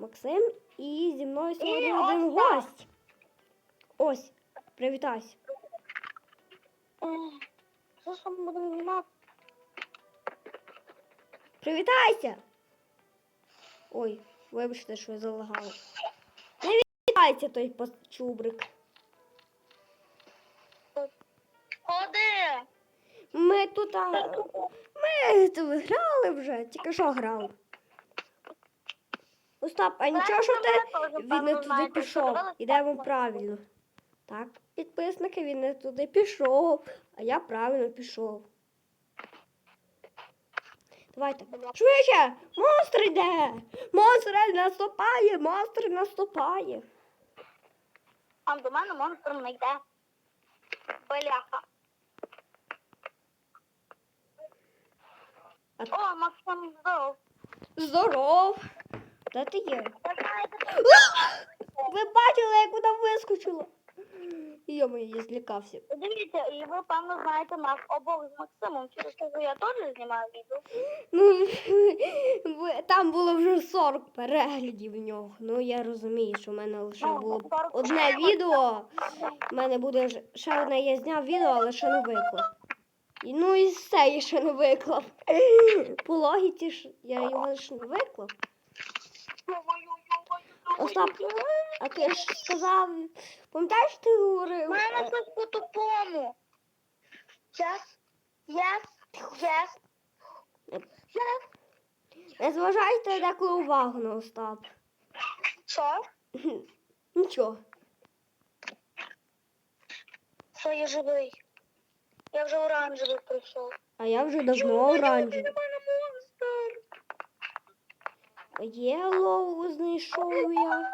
Максим і зі мною сьогодні І один гость. Ось, привітайся. Знімати? Привітайся! Ой, вибачте, що я залагала. Не вітається той чубрик. Ходи! Ми тут. А... Ми тут грали вже, тільки що грали. Остап, а нічого, що ти він не туди пішов. Ідемо правильно. Так, підписники, він не туди пішов, а я правильно пішов. Давайте. Швидше! Монстр йде! Монстр наступає! Монстр наступає! А до мене монстр не йде. Бляха. О, Максим здоров. Здоров! Де ти є? Ви бачили, як вона вискочила? Йомо, я злякався. Дивіться, і ви певно знаєте нас обох з Максимом. Через те, що я теж знімаю відео. Ну, там було вже 40 переглядів в нього. Ну, я розумію, що в мене лише Ну, було одне відео. У мене буде ще одне, я зняв відео, але ще не виклав. І, ну і все, я ще не виклав. По логіці ж я його ж не виклав. Остап, а ти ж сказав, пам'ятаєш, ти говорив? Мене е, по тупому. Yes, yes, yes. Не зважайте деколи увагу на Остап. Що? Нічого. Що я живий? Я вже оранжевий прийшов. А я вже давно оранжевий. Єлоу знайшов я.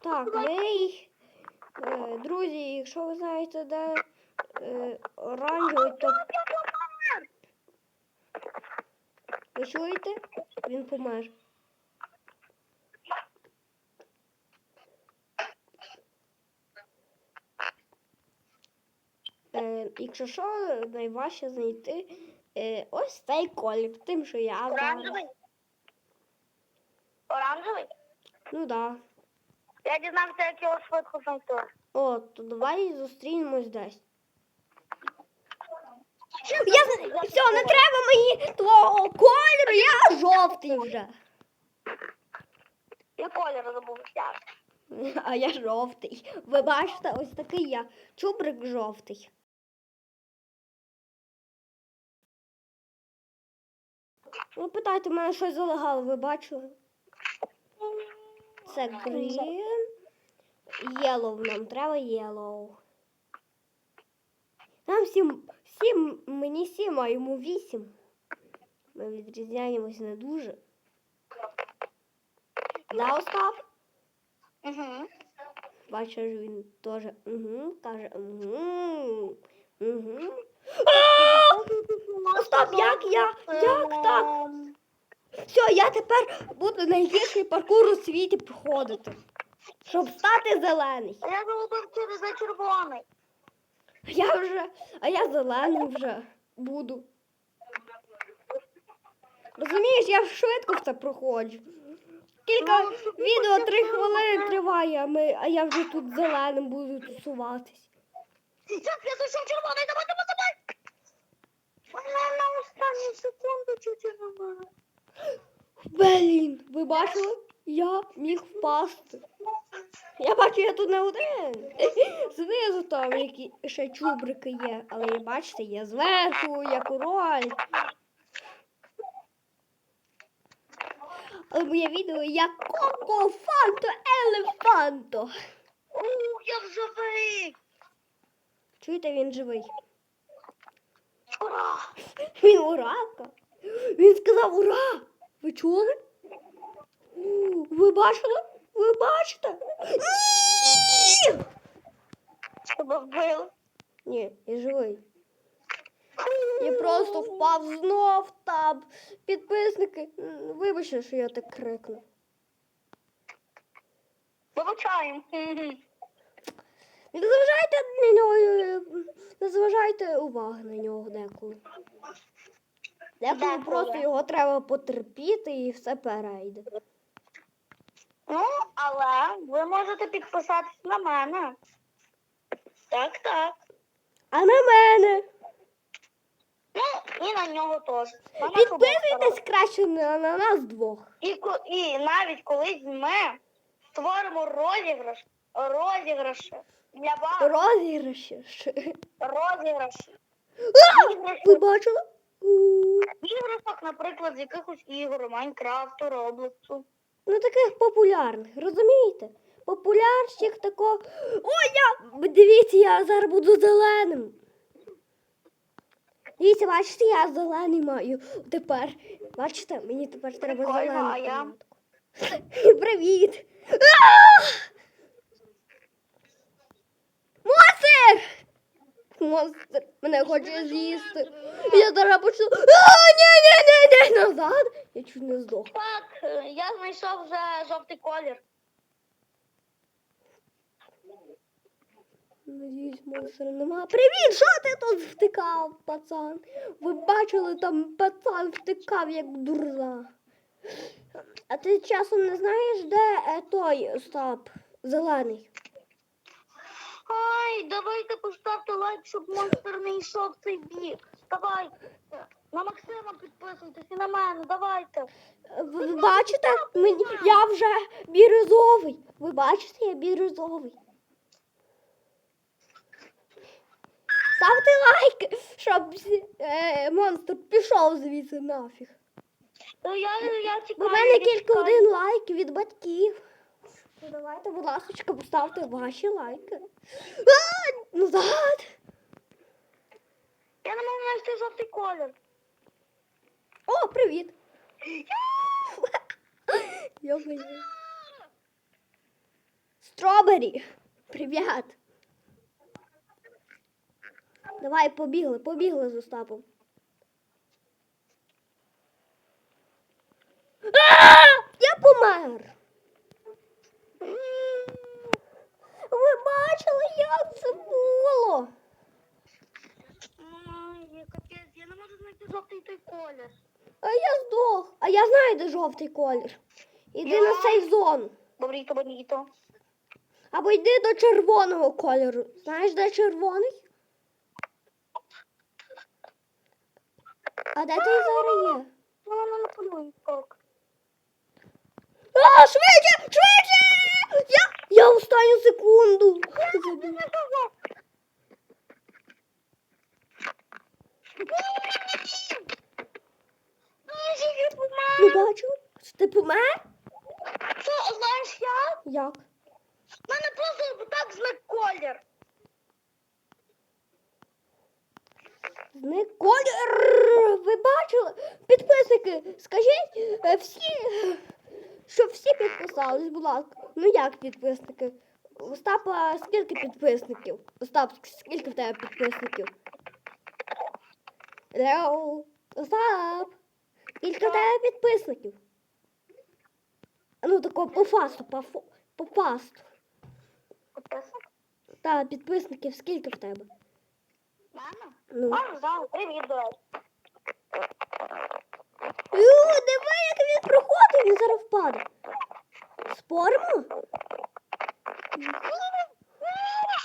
Так, ми, е, друзі, якщо ви знаєте, де е, оранжевий, то ви чуєте? Він помер. Е, якщо що, найважче знайти е, ось цей колір, тим, що я зараз. Оранжевий? Оранжевий? Ну да. Я дізнався, як його швидко знайти. О, то давай зустрінемось десь. Я зна- все, не треба мені твого кольору, я жовтий вже. Я колір забув взяти. А я жовтий. Ви бачите, ось такий я. Чубрик жовтий. Ви питайте, мене щось залагало, ви бачили? Це green. Yellow нам треба yellow. Нам сім, сім, мені сім, а йому вісім. Ми відрізняємось не дуже. Да, Остап? Угу. Бачиш, він теж угу, каже угу. Угу. Остап, як я? Як так? Все, я тепер буду найгірший паркур у світі проходити. Щоб стати зелений. А я залупив через червоний. Я вже, а я зелений вже буду. Розумієш, я швидко все проходжу. Кілька Ну, щоб відео три хвилини триває, а, ми, а я вже тут зеленим буду тусуватись. Я зайшов червоний, давай, давай, давай. Вона на останню секунду чуть не Блін, ви бачили? Я міг впасти. Я бачу, я тут не один. Знизу там які ще чубрики є, але бачите, я зверху, я король. Але моє відео як Коко Фанто Елефанто. О, я живий. Чуєте, він живий. Ура! Він урака. Він сказав ура! Ви чули? Ви бачили? Ви бачите? Ні! Тебе вбили. Ні, я живий. Я просто впав знов там. Підписники. Вибачте, що я так крикнув. Вибачаємо. Не зважайте на нього, е, не зважайте уваги на нього деколи. Деколи Деколи. просто його треба потерпіти і все перейде. Ну, але ви можете підписатись на мене. Так, так. А на мене. Ну, і на нього теж. На Підписуйтесь краще на, на нас двох. І, ко- і навіть колись ми створимо розіграш, розіграші для вас, Розіграші. розіграші. Іграші- Ви бачили? Іграшок, наприклад, з якихось ігор, Майнкрафту, Роблоксу. Ну таких популярних, розумієте? Популярщик такого. О, я! Дивіться, я зараз буду зеленим. Дивіться, бачите, я зелений маю тепер. Бачите, мені тепер треба Прикольно, зелений. а я? помадку. Привіт! А! Монстр! Монстр мене хоче з'їсти. Я зараз почну. А, ні, ні, ні, ні, назад. Я чуть не здох. Так, я знайшов вже жовтий колір. Надіюсь, монстра нема. Привіт! Що ти тут втикав, пацан? Ви бачили, там пацан втикав, як дурна. А ти часом не знаєш, де е, той Остап зелений? Ай, давайте поставте лайк, щоб монстр не йшов в цей бік. Давайте. На Максима підписуйтесь і на мене, давайте. Ви бачите? Мені, я вже бірюзовий. Ви бачите, я бірюзовий. Ставте лайк, щоб е, монстр пішов звідси нафіг. То я, я У чекаю. мене я тільки чекаю. один лайк від батьків. Ну, давайте, будь ласка, поставте ваші лайки. А, назад! Я не можу знайти жовтий колір. О, привіт! Йо-моє. Стробері! Привіт! Давай, побігли, побігли з Остапом. А! Я помер! Ви бачили, як це було? Ой, капець, я не можу знайти жовтий той колір. А я здох. А я знаю, де жовтий колір. Іди на сейф зону. Добріто, bonito. Або йди до червоного кольору. Знаєш, де червоний? А де ти зараз є? Вона не полює так. А, швидше! Швидше! Я, останню секунду. Не бачу. Ти помер? Що, знаєш як? Як? У мене просто так зник колір. Зник колір. Ви бачили? Підписники, скажіть е, всі, щоб всі підписались, будь ласка. Ну як підписники? Остапа, скільки підписників? Остап, скільки в тебе підписників? Лео, Остап, скільки в тебе підписників? Ну такого по фасту, по, фо- по фасту. Та, підписників, скільки в тебе? Мама? Ну. Мама, знаю, привіт, до Споримо?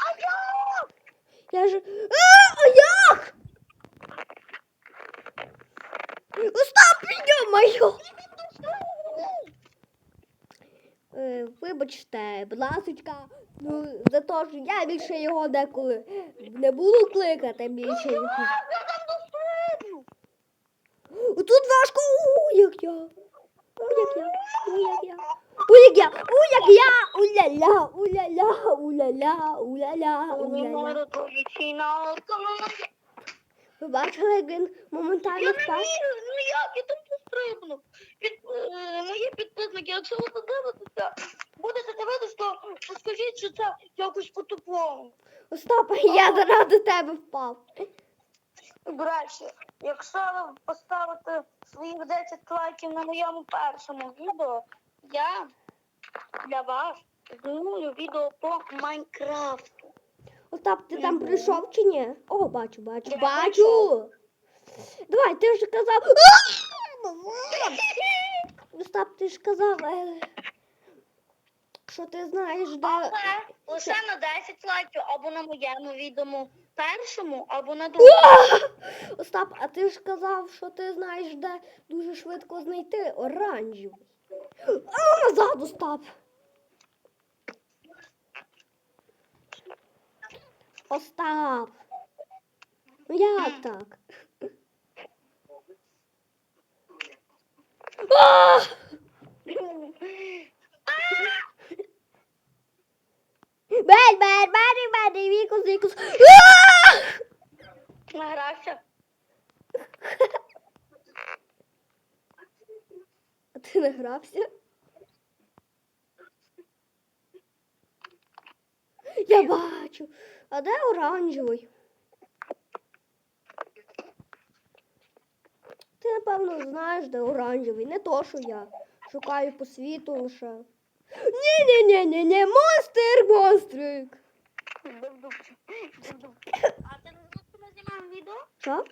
А я? Я ж. А, а як? Остап, піде моє. Е, вибачте, будь ласочка, ну, за те, що я більше його деколи не буду кликати більше. Тут важко, у, як я. У, як я, у, як я. У, як я, у, як я, уля-ля, уля-ля, уля-ля, уля-ля, уля-ля. Ви бачили, як він моментально впав? ну як я там пострибну. Під, е, мої підписники, якщо ви подивитеся, будете дивитися, то скажіть, що це якось по-тупому. Остапа, я заради тебе впав. До речі, якщо ви поставите своїх 10 лайків на моєму першому відео, я для вас зніму відео по Майнкрафту. Остап, ти там прийшов чи ні? О, бачу, бачу, Я бачу. Давай, ти вже казав. Остап, ти ж казав, е, що ти знаєш, де. Лише на 10 лайків або на моєму відео першому, або на другому. Остап, а ти ж казав, що ти знаєш, де дуже швидко знайти оранжевий. А назад, Остап. Остап. Ну як так? А! Бень, бень, бень, бень, вікус, вікус. А! Награвся. А ти не грався? Я бачу. А де оранжевий? Ти, напевно, знаєш, де оранжевий. Не то, що я. Шукаю по світу лише. Ні-ні-ні-ні-ні, монстр, монстрик. А ти не ми відео? Що?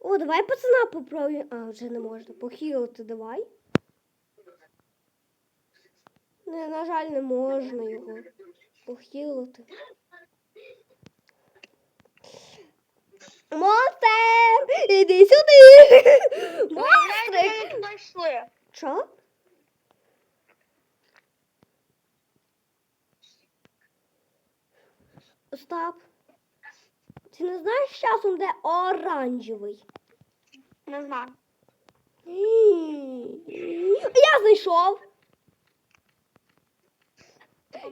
О, давай пацана попробуємо. А, вже не можна. Похилити давай. Не, на жаль, не можна його похилити. Монстр! Іди сюди! Монстрик! Ми туди йшли. Що? Остап. Ти не знаєш часом, де оранжевий? Не знаю. Я знайшов.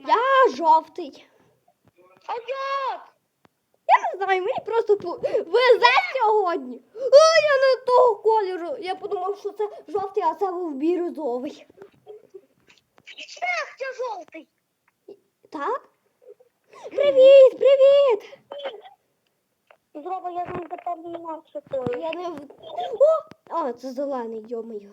Я жовтий. А? Я знаю, мені просто везе сьогодні. А, я не того кольору. Я подумав, що це жовтий, а це був бірюзовий. Ех, я жовтий. Так? Привіт, привіт! Зроба, я не не інакше тою. Я не. О! А, це зелений, йомою.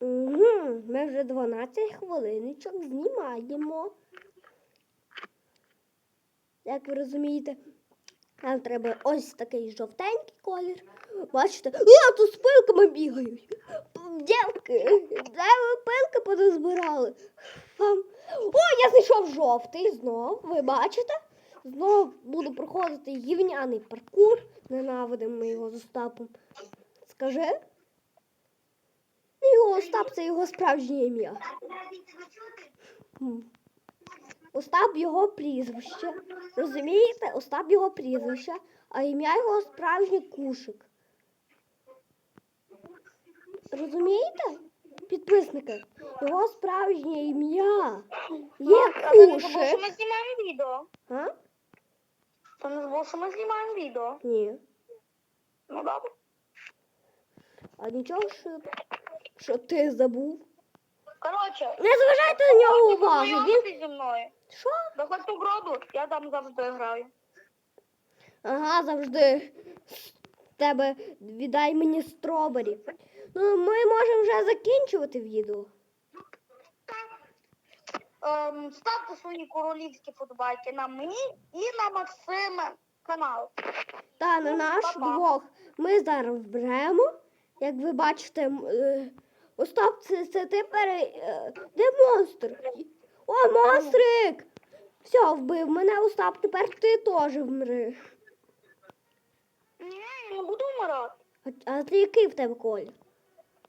Угу, ми вже 12 хвилиночок знімаємо. Як ви розумієте, нам треба ось такий жовтенький колір. Бачите? А, тут з пилками бігають. Дівки, де ви пилки поназбирали? О, я знайшов жовтий знов. Ви бачите? Знов буду проходити гівняний паркур. Ненавидимо його з Остапом. Скажи? Остап це його справжнє ім'я. Остап його прізвище. Розумієте? Остап його прізвище, а ім'я його справжнє кушик. Розумієте? Підписники, його справжнє ім'я є кушик. ми знімаємо відео? А? Не забув, що ми знімаємо відео? Ні. Ну добре. А нічого, що, що ти забув. Коротше, Не зважайте на нього увагу. Він... зі мною. Що? Доходь у гроду, я там завжди граю. Ага, завжди з тебе віддай мені стробері. Ну, ми можемо вже закінчувати відео. Ем, ставте свої королівські футбайки на мені і на Максима канал. Та на наш Па-па. двох. Ми зараз вберемо. Як ви бачите, м, е, Остап, це, це ти пере. е, Де монстр? О, монстрик! Все, вбив мене Остап, тепер ти теж вмри. Ні, я не буду вмирати. А, а ти який в тебе колір?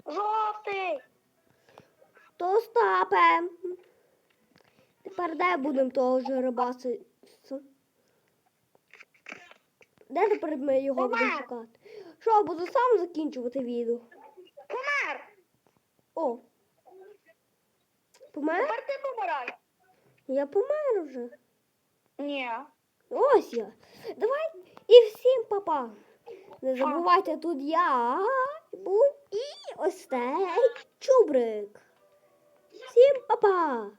Жовтий. То Остапе. Тепер де будемо того жеребаси? Де тепер ми його будемо шукати? Що, буду сам закінчувати відео? О. Помер? Тепер ти помирай. Я помер вже. Ні. Ось я. Давай і всім папа. Не забувайте, тут я був і ось цей чубрик. Всім папа.